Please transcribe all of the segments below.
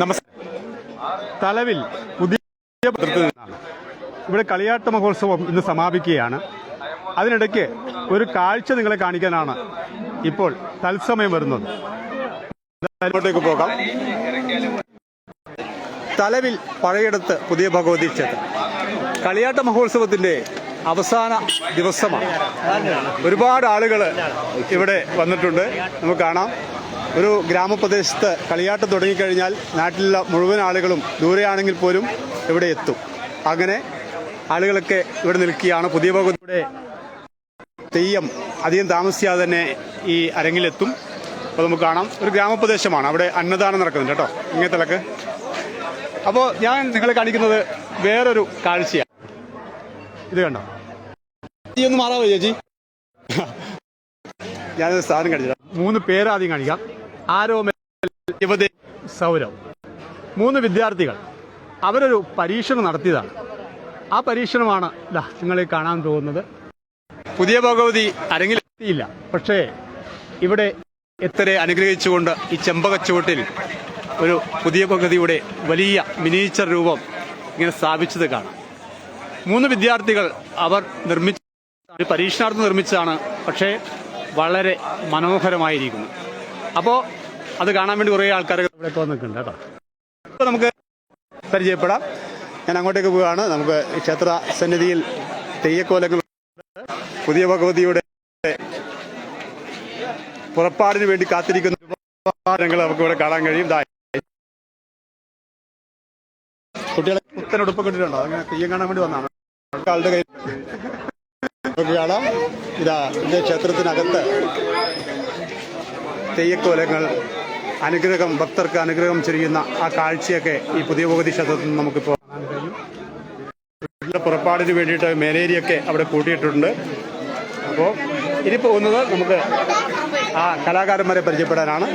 നമസ്കാരം തലവിൽ പുതിയ നിന്നാണ് ഇവിടെ കളിയാട്ട മഹോത്സവം ഇന്ന് സമാപിക്കുകയാണ്. അതിനിടയ്ക്ക് ഒരു കാഴ്ച നിങ്ങളെ കാണിക്കാനാണ് ഇപ്പോൾ തത്സമയം വരുന്നത്. അങ്ങോട്ടേക്ക് പോകാം. തലവിൽ പഴയടത്ത് പുതിയ ഭഗവതി ക്ഷേത്രം. കളിയാട്ട മഹോത്സവത്തിന്റെ അവസാന ദിവസമാണ്. ഒരുപാട് ആളുകൾ ഇവിടെ വന്നിട്ടുണ്ട്. നമുക്ക് കാണാം. ഒരു ഗ്രാമപ്രദേശത്ത് കളിയാട്ടം തുടങ്ങിക്കഴിഞ്ഞാൽ നാട്ടിലുള്ള മുഴുവൻ ആളുകളും ദൂരെയാണെങ്കിൽ പോലും ഇവിടെ എത്തും. അങ്ങനെ ആളുകളൊക്കെ ഇവിടെ നിൽക്കുകയാണ്. പുതിയ ഭാഗത്തൂടെ തെയ്യം അധികം താമസിയാതെ തന്നെ ഈ അരങ്ങിലെത്തും. അപ്പോൾ നമുക്ക് കാണാം. ഒരു ഗ്രാമപ്രദേശമാണ്. അവിടെ അന്നദാനം നടക്കുന്നുണ്ട് കേട്ടോ. ഇങ്ങനത്തിലൊക്കെ അപ്പോൾ ഞാൻ നിങ്ങളെ കാണിക്കുന്നത് വേറൊരു കാഴ്ചയാണ്. ഇത് കണ്ടോ? ഈ ഒന്ന് മാറാവോ ചേച്ചി? ഞാനൊരു സാധനം കാണിച്ചു മൂന്ന് പേരാദ്യം കാണിക്കാം. ആരോമൽ യുവതി സൗരവ്. മൂന്ന് വിദ്യാർത്ഥികൾ. അവരൊരു പരീക്ഷണം നടത്തിയതാണ്. ആ പരീക്ഷണമാണ് ഇതാ നിങ്ങളെ കാണാൻ തോന്നുന്നത് പുതിയ ഭഗവതി അരങ്ങിലെത്തിയില്ല. പക്ഷേ ഇവിടെ എത്ര അനുഗ്രഹിച്ചുകൊണ്ട് ഈ ചെമ്പകച്ചുവട്ടിൽ ഒരു പുതിയ ഭഗവതിയുടെ വലിയ മിനിയേച്ചർ രൂപം ഇങ്ങനെ സ്ഥാപിച്ചത് കാണാം. മൂന്ന് വിദ്യാർത്ഥികൾ അവർ നിർമ്മിച്ച പരീക്ഷണാർത്ഥം നിർമ്മിച്ചതാണ്. പക്ഷേ വളരെ മനോഹരമായിരിക്കുന്നു. അപ്പോൾ അത് കാണാൻ വേണ്ടി കുറേ ആൾക്കാർ ഇവിടെ വന്നിട്ടുണ്ട് കേട്ടോ. അപ്പോൾ നമുക്ക് പരിചയപ്പെടാം. ഞാൻ അങ്ങോട്ടേക്ക് പോവുകയാണ്. നമുക്ക് ക്ഷേത്ര സന്നിധിയിൽ തെയ്യക്കോലങ്ങൾ പുതിയ ഭഗവതിയുടെ പുറപ്പാടിന് വേണ്ടി കാത്തിരിക്കുന്ന നമുക്ക് ഇവിടെ കാണാൻ കഴിയും. കുട്ടികളെ പുത്തൻ ഉടുപ്പ് കിട്ടിയിട്ടുണ്ടോ അങ്ങനെ തെയ്യം കാണാൻ വേണ്ടി വന്നാണ്. ആളുടെ കയ്യിൽ നമുക്ക് കാണാം. ഇതാ ഇതിന്റെ ക്ഷേത്രത്തിനകത്ത് തെയ്യക്കോലങ്ങൾ അനുഗ്രഹം ഭക്തർക്ക് അനുഗ്രഹം ചെയ്യുന്ന ആ കാഴ്ചയൊക്കെ ഈ പുതിയ ഭഗവതി ക്ഷേത്രത്തിൽ നിന്ന് നമുക്കിപ്പോൾ കാണാൻ കഴിയും വീട്ടിലെ പുറപ്പാടിന് വേണ്ടിയിട്ട് മേലേരിയൊക്കെ അവിടെ കൂട്ടിയിട്ടുണ്ട്. അപ്പോൾ ഇനി പോകുന്നത് നമുക്ക് ആ കലാകാരന്മാരെ പരിചയപ്പെടാനാണ്.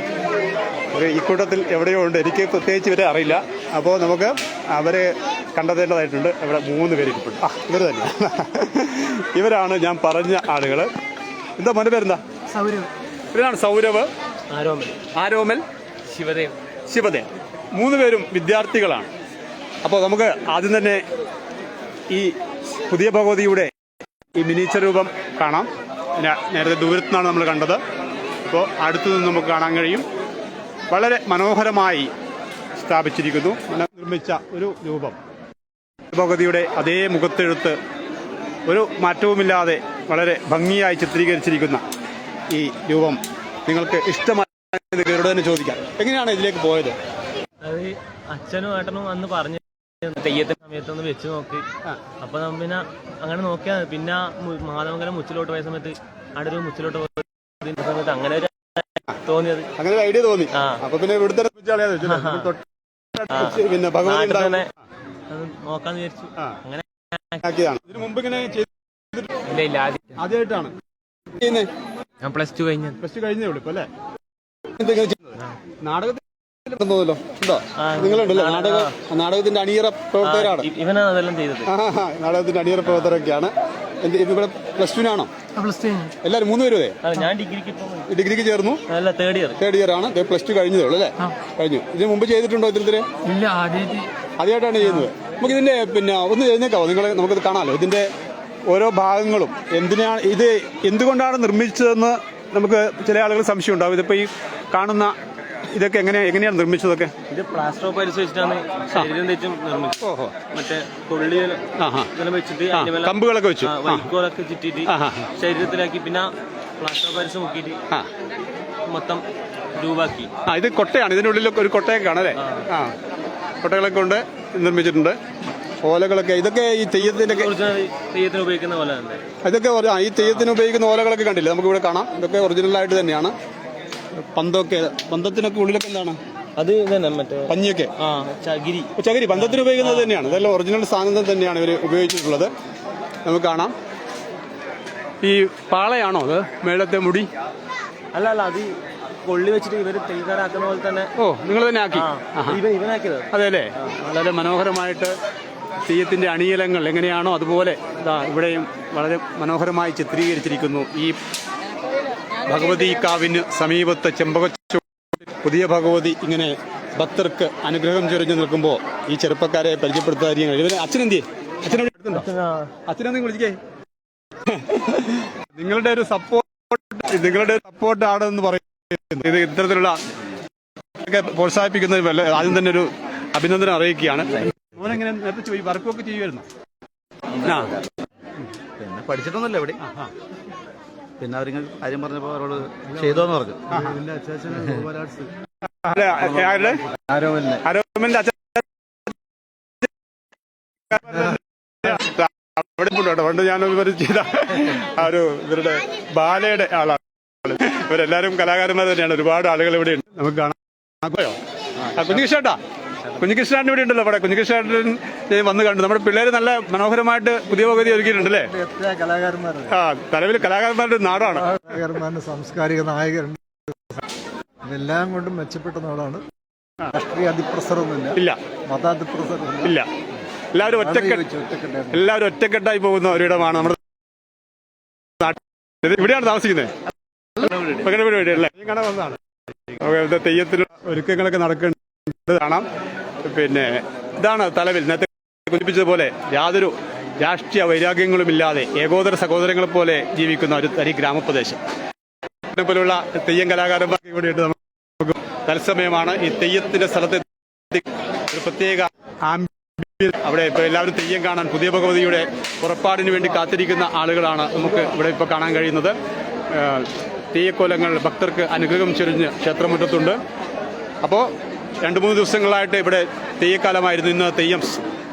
ഈ ഇക്കൂട്ടത്തിൽ എവിടെയോ ഉണ്ട്. എനിക്ക് പ്രത്യേകിച്ച് ഇവരെ അറിയില്ല. അപ്പോൾ നമുക്ക് അവരെ കണ്ടെത്തേണ്ടതായിട്ടുണ്ട്. ഇവിടെ മൂന്ന് പേര് ഇരിപ്പുണ്ട്. ആ ഇവർ തന്നെ. ഇവരാണ് ഞാൻ പറഞ്ഞ ആളുകൾ എന്താ മോന്റെ പേരെന്താ? സൗരവ്. ഇവരാണ് സൗരവ്. ആരോമൽ. ആരോമൽ? ശിവദേവ്. ശിവദേവ്. മൂന്ന് പേരും വിദ്യാർത്ഥികളാണ്. അപ്പോൾ നമുക്ക് ആദ്യം തന്നെ ഈ പുതിയ ഭഗവതിയുടെ ഈ മിനിച്ചർ രൂപം കാണാം. നേരത്തെ ദൂരത്തു നിന്നാണ് നമ്മൾ കണ്ടത്. അപ്പോൾ അടുത്തു നിന്ന് നമുക്ക് കാണാൻ കഴിയും. വളരെ മനോഹരമായി സ്ഥാപിച്ചിരിക്കുന്നു. നിർമ്മിച്ച ഒരു രൂപം. ഭഗവതിയുടെ അതേ മുഖത്തെഴുത്ത് ഒരു മാറ്റവുമില്ലാതെ വളരെ ഭംഗിയായി ചിത്രീകരിച്ചിരിക്കുന്ന ഈ രൂപം. നിങ്ങൾക്ക് ഇഷ്ടമായ ഇവരോട് തന്നെ ചോദിക്കാം. എങ്ങനെയാണ് ഇതിലേക്ക് പോയത്? അത് അച്ഛനും ഏട്ടനും അന്ന് പറഞ്ഞു തെയ്യത്തിന്റെ സമയത്ത് ഒന്ന് വെച്ച് നോക്കി. അപ്പൊ നമ്മ പിന്നെ അങ്ങനെ നോക്കിയാ പിന്നെ മാതമംഗലം മാധവങ്കലം മുച്ചിലോട്ട് പോയ സമയത്ത് അവിടെ ഒരു മുച്ചിലോട്ട് പോയ. സമയത്ത് അങ്ങനെ ഒരു തോന്നിയത്. അങ്ങനെ ഒരു ഐഡിയ തോന്നി. അപ്പൊ പിന്നെ ഇവിടുത്തെ പിന്നെ അത് നോക്കാന്ന് വിചാരിച്ചു. അങ്ങനെ ഇതിനു മുമ്പ് ഇങ്ങനെ ഇല്ല ഇല്ല ആദ്യമായിട്ടാണ്. ഞാൻ പ്ലസ് ടു കഴിഞ്ഞു. പ്ലസ് ടു കഴിഞ്ഞേ ഉള്ളൂ ഇപ്പൊ അല്ലേ? നാടകത്തിൽ ഉണ്ടോ? നിങ്ങളുണ്ടല്ലോ? നാടക- നാടക നാടകത്തിന്റെ അണിയറ പ്രവർത്തകരാണ്. ഇ- ഇവനാണ് അതെല്ലാം ചെയ്തത്. നാടകത്തിന്റെ അണിയറ പ്രവർത്തകരൊക്കെയാണ്. ഇവിടെ പ്ലസ് ടുവിനാണോ പ്ലസ് ടു എല്ലാവരും മൂന്ന് പേരും ഞാൻ ഡിഗ്രിക്ക് ഇപ്പൊ ഡിഗ്രിക്ക് ചേർന്നു? അല്ല തേർഡ് ഇയർ തേർഡ് ഇയർ ആണ്. പ്ലസ് ടു കഴിഞ്ഞതേ ഉള്ളൂ അല്ലേ? കഴിഞ്ഞു. ഇതിന് മുമ്പ് ചെയ്തിട്ടുണ്ടോ ഇത്തരത്തിൽ ഇല്ല ആദ്യമായിട്ട് ആദ്യമായിട്ടാണ് ചെയ്യുന്നത്. നമുക്ക് ഇതിന്റെ പിന്നെ ഒന്ന് ചെയ്തേക്കാവോ നിങ്ങൾ നമുക്കത് കാണാമല്ലോ. ഇതിന്റെ ഓരോ ഭാഗങ്ങളും എന്തിനാണ് ഇത് എന്തുകൊണ്ടാണ് നിർമ്മിച്ചതെന്ന് നമുക്ക് ചില ആളുകൾ സംശയം ഉണ്ടാവും. ഇതിപ്പോ ഈ കാണുന്ന ഇതൊക്കെ എങ്ങനെ എങ്ങനെയാണ് നിർമ്മിച്ചതൊക്കെ? ഇത് പ്ലാസ്റ്റർ ഓഫ് പാരീസ് വെച്ചിട്ടാണ് ശരീരം നിർമ്മിച്ചത്. ഓഹോ. മറ്റേ കൊള്ളി ഇതെല്ലാം വെച്ചിട്ട് കമ്പുകളൊക്കെ വെച്ചു. വൈക്കോലൊക്കെ ചുറ്റിട്ട് ശരീരത്തിലാക്കി. പിന്നെ പ്ലാസ്റ്റർ ഓഫ് പാരീസ് മുക്കിയിട്ട് മൊത്തം രൂപാക്കി. ആ ഇത് കൊട്ടയാണ്. ഇതിനുള്ളിലൊക്കെ ഒരു കൊട്ടയൊക്കെ കാണല്ലേ ആ. കൊട്ടകളൊക്കെ കൊണ്ട് നിർമ്മിച്ചിട്ടുണ്ട്. ഓലകളൊക്കെ ഇതൊക്കെ ഈ തെയ്യത്തിന്റെ ഉപയോഗിക്കുന്ന ഓല ഇതൊക്കെ ഈ തെയ്യത്തിന് ഉപയോഗിക്കുന്ന ഓലകളൊക്കെ കണ്ടില്ലേ? നമുക്ക് ഇവിടെ കാണാം. ഇതൊക്കെ ഒറിജിനൽ ആയിട്ട് തന്നെയാണ്. പന്തൊക്കെ പന്തത്തിനൊക്കെ ഉള്ളിലൊക്കെ എന്താണ്? അത് മറ്റേ പഞ്ഞിയൊക്കെ. ചകിരി. ചകിരി. പന്തത്തിന് ഉപയോഗിക്കുന്നത് തന്നെയാണ്. ഇതെല്ലാം ഒറിജിനൽ സാധനം തന്നെയാണ് ഇവർ ഉപയോഗിച്ചിട്ടുള്ളത്. നമുക്ക് കാണാം. ഈ പാളയാണോ അത്? മേളത്തെ മുടി? അല്ല അല്ല അത് കൊള്ളി വെച്ചിട്ട് ഇവർ തെയ്യക്കാരാക്കുന്ന പോലെ തന്നെ ഓ നിങ്ങൾ തന്നെ ആക്കി. ഇവനാക്കിയത്. അതെ അല്ലേ വളരെ മനോഹരമായിട്ട് തെയ്യത്തിന്റെ അണിയലങ്ങൾ എങ്ങനെയാണോ അതുപോലെ ഇതാ ഇവിടെയും വളരെ മനോഹരമായി ചിത്രീകരിച്ചിരിക്കുന്നു. ഈ ഭഗവതി കാവിന് സമീപത്തെ ചെമ്പകച്ചു പുതിയ ഭഗവതി ഇങ്ങനെ ഭക്തർക്ക് അനുഗ്രഹം ചൊരിഞ്ഞു നിൽക്കുമ്പോൾ ഈ ചെറുപ്പക്കാരെ പരിചയപ്പെടുത്താതിരിക്കും ഇവരെ അച്ഛനെന്തി എടുത്തുണ്ടോ അച്ഛനെന്തെങ്കിലും വിളിക്കേ. നിങ്ങളുടെ ഒരു സപ്പോർട്ട് നിങ്ങളുടെ സപ്പോർട്ട് ആണെന്ന് പറയുന്നത് ഇത് ഇത്തരത്തിലുള്ള പ്രോത്സാഹിപ്പിക്കുന്നതിന് ആദ്യം തന്നെ ഒരു അഭിനന്ദനം അറിയിക്കുകയാണ്. മോനെങ്ങനെ നേരത്തെ ചോദിച്ചു വർക്കൊക്കെ ചെയ്യുമായിരുന്നു? ആ പിന്നെ പഠിച്ചിട്ടൊന്നുമില്ല ഇവിടെ പിന്നെ അവരിങ്ങനെ കാര്യം പറഞ്ഞപ്പോ അവരോട് ചെയ്തോന്ന് പറഞ്ഞു? ആരോമലിന്റെ അവിടെ പണ്ട് ഞാൻ ചെയ്ത ആ ഒരു ഇവരുടെ ബാലയുടെ ആളാണ്. ഇവരെല്ലാരും കലാകാരന്മാർ തന്നെയാണ്. ഒരുപാട് ആളുകൾ ഇവിടെ ഉണ്ട്. നമുക്ക് കാണാം. ആ കുഞ്ഞികൃഷ്ണേട്ടാ. കുഞ്ഞികൃഷ്ണൻ ഇവിടെ ഉണ്ടല്ലോ അവിടെ കുഞ്ഞികൃഷ്ണൻ വന്ന് കണ്ടു. നമ്മുടെ പിള്ളേര് നല്ല മനോഹരമായിട്ട് പുതിയ പകുതി ഒരുക്കിയിട്ടുണ്ടല്ലേ അല്ലേ? ആ തലവിൽ കലാകാരന്മാരുടെ ഒരു നാടാണ്. കലാകാരന്മാരുടെ സാംസ്കാരിക നായകരുണ്ട്. ഇതെല്ലാം കൊണ്ടും മെച്ചപ്പെട്ട നാടാണ്. രാഷ്ട്രീയ അതിപ്രസരമൊന്നുമില്ല. ഇല്ല. ഇല്ല. എല്ലാവരും ഒറ്റക്കെട്ട് എല്ലാവരും ഒറ്റക്കെട്ടായി പോകുന്ന ഒരിടമാണ് നമ്മുടെ ഇവിടെയാണ് താമസിക്കുന്നത്. തെയ്യത്തിന് ഒരുക്കങ്ങളൊക്കെ നടക്കേണ്ടത് കാണാം. പിന്നെ ഇതാണ് തലവിൽ നേരത്തെ കുതിപ്പിച്ചതുപോലെ യാതൊരു രാഷ്ട്രീയ വൈരാഗ്യങ്ങളുമില്ലാതെ ഏകോദര സഹോദരങ്ങളെ പോലെ ജീവിക്കുന്ന ഒരു തരി ഗ്രാമപ്രദേശം. പോലുള്ള തെയ്യം കലാകാരന്മാർക്ക് ഇവിടെയുണ്ട് നമുക്ക് തത്സമയമാണ് ഈ തെയ്യത്തിന്റെ സ്ഥലത്ത് ഒരു പ്രത്യേക അവിടെ ഇപ്പൊ എല്ലാവരും തെയ്യം കാണാൻ പുതിയ ഭഗവതിയുടെ പുറപ്പാടിന് വേണ്ടി കാത്തിരിക്കുന്ന ആളുകളാണ് നമുക്ക് ഇവിടെ ഇപ്പോൾ കാണാൻ കഴിയുന്നത്. തെയ്യക്കോലങ്ങൾ ഭക്തർക്ക് അനുഗ്രഹം ചൊരിഞ്ഞ് ക്ഷേത്രമുറ്റത്തുണ്ട്. അപ്പോൾ രണ്ട് മൂന്ന് ദിവസങ്ങളായിട്ട് ഇവിടെ തെയ്യക്കാലമായിരുന്നു. ഇന്ന് തെയ്യം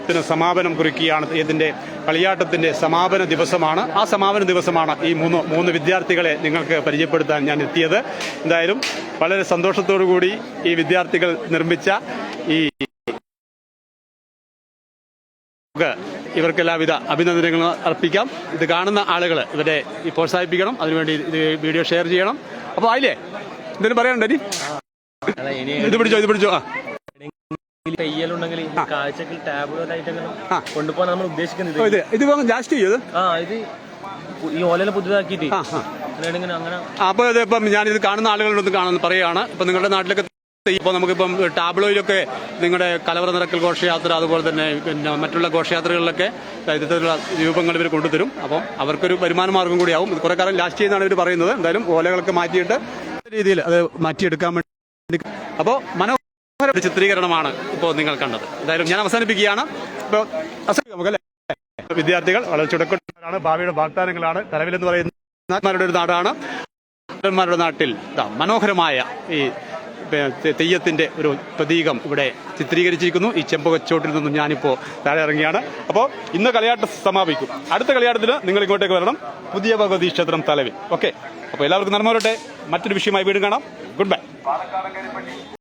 ത്തിന് സമാപനം കുറിക്കുകയാണ്. ഇതിന്റെ കളിയാട്ടത്തിന്റെ സമാപന ദിവസമാണ്. ആ സമാപന ദിവസമാണ് ഈ മൂന്ന് മൂന്ന് വിദ്യാർത്ഥികളെ നിങ്ങൾക്ക് പരിചയപ്പെടുത്താൻ ഞാൻ എത്തിയത്. എന്തായാലും വളരെ സന്തോഷത്തോടു കൂടി ഈ വിദ്യാർത്ഥികൾ നിർമ്മിച്ച ഈ ഇവർക്കെല്ലാവിധ ഇവർക്ക് എല്ലാവിധ അഭിനന്ദനങ്ങളും അർപ്പിക്കാം. ഇത് കാണുന്ന ആളുകൾ ഇവരെ പ്രോത്സാഹിപ്പിക്കണം. അതിനുവേണ്ടി ഇത് വീഡിയോ ഷെയർ ചെയ്യണം. അപ്പോൾ ആയില്ലേ? എന്തെങ്കിലും പറയണ്ടേ ഇത് പിടിച്ചോ ഇത് പിടിച്ചോ. ആ. തെയ്യലുണ്ടെങ്കിൽ കൊണ്ടുപോകാൻ നമ്മൾ ഉദ്ദേശിക്കുന്നത് ഇത്. ഇത് ലാസ്റ്റ് ചെയ്യത് ആ ഇത് ഈ പുതുതാക്കിയിട്ട്. അങ്ങനെ അപ്പോൾ ഇപ്പം ഞാനിത് കാണുന്ന ആളുകളോട് കാണുന്നു പറയുകയാണ്. ഇപ്പം നിങ്ങളുടെ നാട്ടിലൊക്കെ ഇപ്പോൾ നമുക്കിപ്പം ടാബ്ലോയിലൊക്കെ നിങ്ങളുടെ കലവറ നിറക്കൽ ഘോഷയാത്ര അതുപോലെ തന്നെ പിന്നെ മറ്റുള്ള ഘോഷയാത്രകളിലൊക്കെ ഇത്തരത്തിലുള്ള രൂപങ്ങൾ ഇവർ കൊണ്ടുതരും. അപ്പം അവർക്കൊരു വരുമാന മാർഗം കൂടിയാവും. കുറെ കുറേ കാലം ലാസ്റ്റ് ചെയ്യുന്നതാണ് ഇവർ പറയുന്നത്. എന്തായാലും ഓലകളൊക്കെ മാറ്റിയിട്ട് രീതിയിൽ അത് മാറ്റിയെടുക്കാൻ വേണ്ടി അപ്പോൾ മനോഹര ചിത്രീകരണമാണ് ഇപ്പോൾ നിങ്ങൾ കണ്ടത്. എന്തായാലും ഞാൻ അവസാനിപ്പിക്കുകയാണ്. ഇപ്പോൾ വിദ്യാർത്ഥികൾ വളരെ ചുടക്കുട്ടാണ് ഭാവിയുടെ വാഗ്ദാനങ്ങളാണ്. തലവിലെന്ന് പറയുന്ന ഒരു നാടാണ്. നാട്ടിൽ മനോഹരമായ ഈ തെയ്യത്തിന്റെ ഒരു പ്രതീകം ഇവിടെ ചിത്രീകരിച്ചിരിക്കുന്നു. ഈ ചെമ്പകച്ചോട്ടിൽ നിന്നും ഞാനിപ്പോൾ താഴെ ഇറങ്ങിയാണ്. അപ്പോൾ ഇന്ന് കളിയാട്ടം സമാപിക്കും. അടുത്ത കളിയാട്ടത്തിന് നിങ്ങൾ ഇങ്ങോട്ടേക്ക് വരണം. പുതിയ ഭഗവതി ക്ഷേത്രം തലവിൽ. ഓക്കെ. അപ്പോൾ എല്ലാവർക്കും നന്മ വരട്ടെ. മറ്റൊരു വിഷയമായി വീണ്ടും കാണാം. Good bye